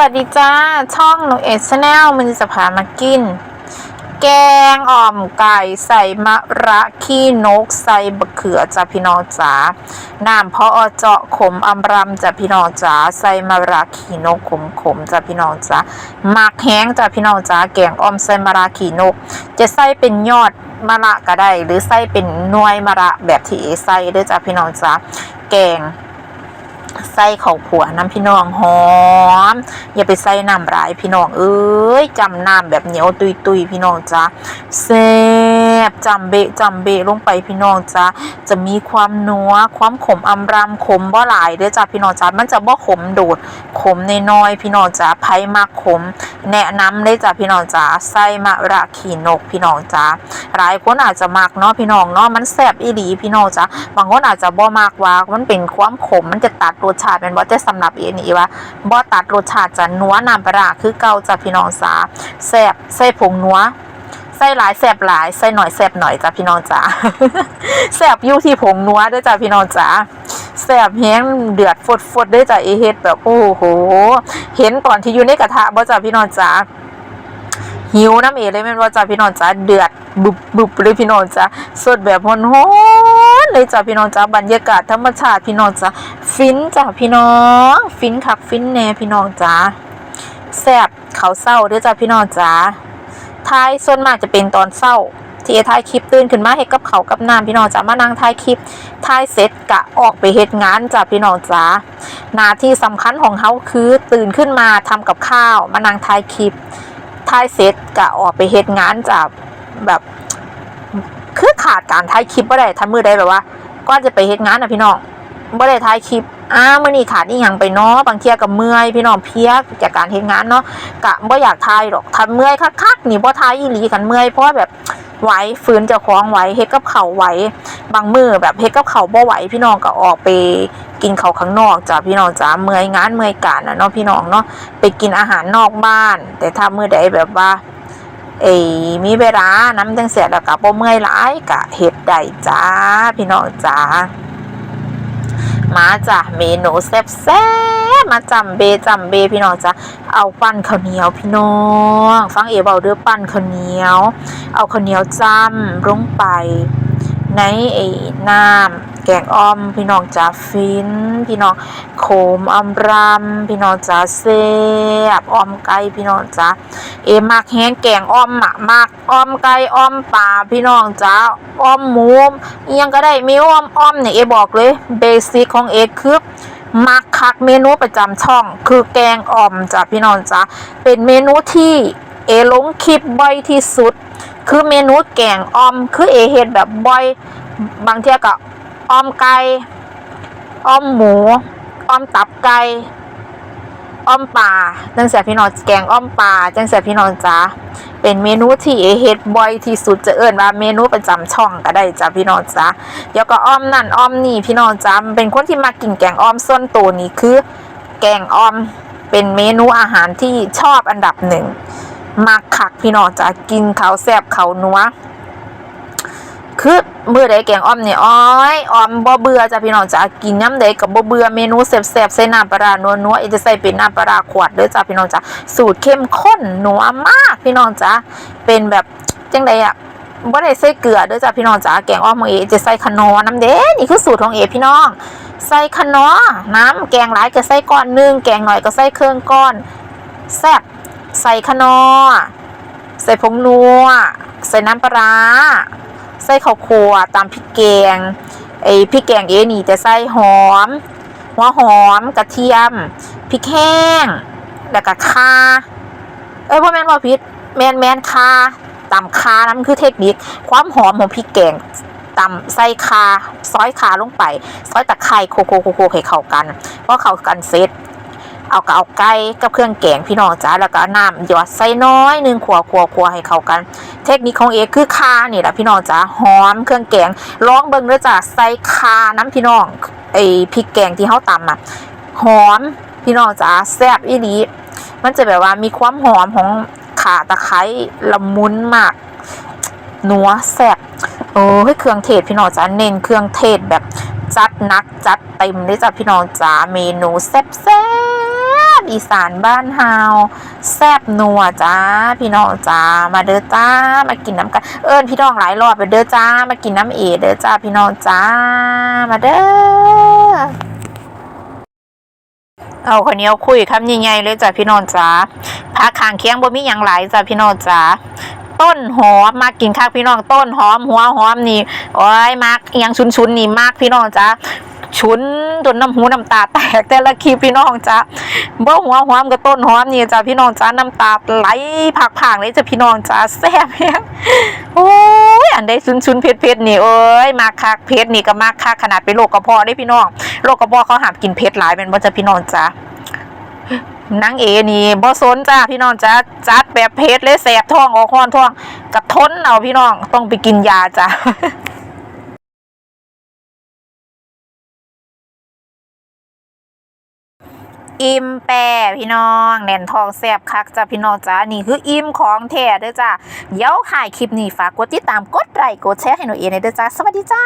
วัสดีจ้า ช่องหนูเอชแนลมันจะพามากิน แกงอ่อมไก่ใส่มะระขี้นกใส่บะเขือจ้าพี่น้องจ๋าน้ำเพาะเจาะขมอำรำจ้าพี่น้องจ๋าใส่มะระขี้นกขมขมจ้าพี่น้องจ๋าหมักแห้งจ้าพี่น้องจ๋าแกงอ่อมใส่มะระขี้นก จะใส่เป็นยอดมะระก็ได้ หรือใส่เป็นน่วยมะระแบบที่ใส่ด้วยจ้าพี่น้องจ๋าแกง ใส่ข้าวผัวน้ำพี่น้องหอม อย่าไปใส่น้ำร้ายพี่น้องเอ้ยจำน้ำแบบเหนียวตุยตุยพี่น้องจ้าเซ บจำเบะจำเบะลงไปพี่น้องจ้าจะมีความนัวความขมอำรำขมบ่หลายเด้อจ้าพี่น้องจ้ามันจะบ่ขมโดด ขมนน้อยๆพี่น้องจ้าไผมากขม แนะนำเลยจ้าพี่น้องจ้าใส่มะระขี่นกพี่น้องจ้าหลายคนอาจจะมักเนาะพี่น้องเนาะมันแซ่บอีหลีพี่น้องจ้าบางคนอาจจะบ่มักว่ามันเป็นความขมมันจะตัดรสชาติเป็นบ่แต่สำหรับเอนี่ว่าบ่ตัดรสชาติจะนัวน้ำปลาร้าคือเก่าจ้าพี่น้องจ้าแซ่บใส่ผงนัว ใส่หลายแซ่บหลายใส่หน่อยแซ่บหน่อยจ้าพี่น้องจ้าแซ่บอยู่ที่ผงนัวด้วยจ้าพี่น้องจ้าแซ่บแห้งเดือดฟดๆเด้วยจ้าเอเฮ็ดแบบโอ้โห เห็นตอนที่อยู่ในกระทะบ่จ้าพี่น้องจ้าหิวน้ำเอเลยแม่นว่าจ้าพี่น้องจ้าเดือดบุบบุบเลยพี่น้องจ้าสดแบบฮ้อนเลยจ้าพี่น้องจ้าบรรยากาศธรรมชาติพี่น้องจ้าฟินจ้าพี่น้อง ฟินคักฟินแน่พี่น้องจ้าแซ่บเขาเศร้าด้วยจ้าพี่น้องจ้า ท้ายส่วนมากจะเป็นตอนเศร้าที่เอถ่ายคลิปตื่นขึ้นมาเฮ็ดกับเขากับน้ำพี่น้องจ้ามานั่งถ่ายคลิปถ่ายเสร็จกะออกไปเฮ็ดงานจ้าพี่น้องจ้าหน้าที่สำคัญของเขาคือตื่นขึ้นมาทำกับข้าว มานั่งถ่ายคลิปถ่ายเสร็จกะออกไปเฮ็ดงานจากแบบคือขาดการถ่ายคลิปบ่ได้ทำมือได้แบบว่าก่อนจะไปเฮ็ดงานนะพี่น้อง บ่ได้ถ่ายคลิปอ้ามื้อนี้ขาดอีหยังไปเนาะบางเที่ยก็เมื่อย พี่น้องเพียจากการเฮ็ดงานเนาะกะบ่อยากถ่ายหรอกถ้าเมื่อยคักๆนี่บ่ถ่ายอีหลีกันเมื่อยเพราะแบบไหวฝืนเจ้าของไหวเฮ็ดกับเข่าไหวบางมือแบบเฮ็ดกับเข่าบ่ไหวพี่น้องก็ออกไปกินเขาวข้างนอกจ้ะพี่น้องจ้าเมื่อยงานเมื่อยการนะเนาะพี่น้องเนาะไปกินอาหารนอกบ้าน แต่ถ้ามื้อใดแบบว่าเอ้ยมีเวลาน้ำจังเสียแล้วก็บ่เมื่อยหลายก็เฮ็ดได้จ้าพี่น้องจ้า มาจ้ะเมนูแซ่บๆมาจำเบจำเบพี่น้องจ้ะเอาปั้นข้าวเหนียวพี่น้อง ฟังเอเบาเด้อปั้นข้าวเหนียว เอาข้าวเหนียวจ้ำลงไป ในไอ้น้ำ แกงอ้อม พี่น้องจ้าฟิน พี่น้องโขมอมรำพี่น้องจ้าเสียบอ้อมไก่พี่น้องจ้าเอมักแห้งแกงอ้อมอะมักอ้อมไก่อ้อมปลาพี่น้องจ้าอ้อมหมูอิหยังก็ได้มีอ้อมอ้อมเนี่ยเอบอกเลยเบสิกของเอคือมักคักเมนูประจำช่อง คือแกงอ่อมจ้าพี่น้องจ้าเป็นเมนูที่เอลงคลิปบ่อยที่สุด คือเมนูแกงอ่อม คือเอเฮ็ดแบบบ่อย บางเที่ยก็ อ้อมไก่อ้อมหมูอ้อมตับไก่อ้อมปลาจังเสียพี่น้องแกงอ้อมปลาจังเสียพี่น้องจ้าเป็นเมนูที่เฮ็ดบ่อยที่สุดจะเอิ้นว่าเมนูประจำช่องก็ได้จ้ะพี่น้องจ้าเดี๋ยวก็อ้อมนั่นอ้อมนี่พี่น้องจ้าเป็นคนที่มากินแกงอ้อมส่วนตัวนี่คือ แกงอ้อมเป็นเมนูอาหารที่ชอบอันดับหนึ่งมักคักพี่น้องจ้ากินข้าวแซ่บข้าวนัว คือมื้อใดแกงอ้อมเนี่ยอ้อยอ้อมบ่เบื่อจ้ะพี่น้องจ้ะกินยามใดก็บ่เบื่อเมนูแซ่บๆใส่น้ำปลาร้านัวอีจะใส่เป็นน้ำปลาขวดเด้อจ้ะพี่น้องจ้ะสูตรเข้มข้นนัวมากพี่น้องจ้ะเป็นแบบจังไดอะบ่ได้ใส่เกลือเด้อจ้ะพี่น้องจ้ะแกงอ้อมของเอจะใส่ขนอน้ำเด้นี่คือสูตรของเอพี่น้อง ใส่ขนอน้ำแกงหลายก็ใส่ก้อนหนึงแกงหน่อยก็ใส่เครื่องก้อนแซ่บใส่ขนอใส่ผงนัวใส่น้ำปลา ใส่ข้าวคั่วตามพริกแกงไอ้พริกแกงเอนี่จะใส่หอมหัวหอมกระเทียมพริกแห้งแล้วก็ข่าเอ้ยพ่อแม่นว่าพิษแมนแมนข่าตำข่านั่นคือเทคนิคความหอมของพริกแกงตำใส่ข่าซอยข่าลงไป ซอยตะไคร้โคโคโคโคให้เข้ากันพอเข้ากันเสร็จ เอาก็เอาไก่กับเครื่องแกงพี่น้องจ้าแล้วก็น้ำหยอดใส่น้อยหนึงขัวขัวขัวให้เข้ากัน เทคนิคของเอกคือคานี่แหละพี่น้องจ้าหอมเครื่องแกงลองเบิ่งเด้อจ้าใส่คาน้ำพี่น้องไอพริกแกงที่เขาตำอะหอมพี่น้องจ้าแซ่บอีหลีมันจะแบบว่ามีความหอมของข่าตะไคร้ละมุนมากนัวแซ่บโอ้ยเครื่องเทศพี่น้องจ้าเน้นเครื่องเทศแบบจัดนักจัดเต็มเลยจ้ะพี่น้องจ้าเมนูแซ่บ แซ่บบอีสานบ้านเฮาแซบนัวจ้า พี่น้องจ้ามาเด้อจ้ามากินน้ำกันเอิญพี่น้องหลายรอบไปเด้อจ้ามากินน้ำเอเด้อจ้าพี่น้องจ้ามาเด้อเอาคนนี้เอาคุยคำใหญ่ๆเลยจ้าพี่น้องจ้าพักขางเคียงบ่มีหยังหลายจ้าพี่น้องจ้าต้นหอมมากินข้างพี่น้องต้นหอมหัวหอมนี่โอ้ยมากอหยังชุนๆนี่มากพี่น้องจ้า ชุนจนน้ำหูน้ำตาแตกแต่ละคลิปพี่น้องจ้ะเบ่หัวหอมกับต้นหอมนี่จ้ะพี่น้องจ้ะน้ำตาไหลผักผางเลยจ้ะพี่น้องจ้ะแซ่บแฮงโอ้ยอันใดซุนซุนเผ็ดเผ็ดๆนี่เอ้ยมาคักเผ็ดนี่ก็มาคักขนาดเป็นโรคกระเพาะได้พี่น้องโรคกระเพาะเขาหามกินเผ็ดหลายเป็นบ่จ้ะพี่น้องจ้ะนางเอนี่บ่สนจ้าพี่น้องจ้ะจัดแบบเผ็ดเลยแสบท้องออกห้อนท้องกระทนเอาพี่น้องต้องไปกินยาจ้ะ อิ่มแปรพี่น้องแน่นทองแซบคักจ้ะพี่น้องจ้านี่คืออิ่มของแท้เด้อจ้าเดี๋ยวถ่ายคลิปนี้ฝากกดติดตามกดไลค์กดแชร์ให้หนูเองเด้อจ้าสวัสดีจ้า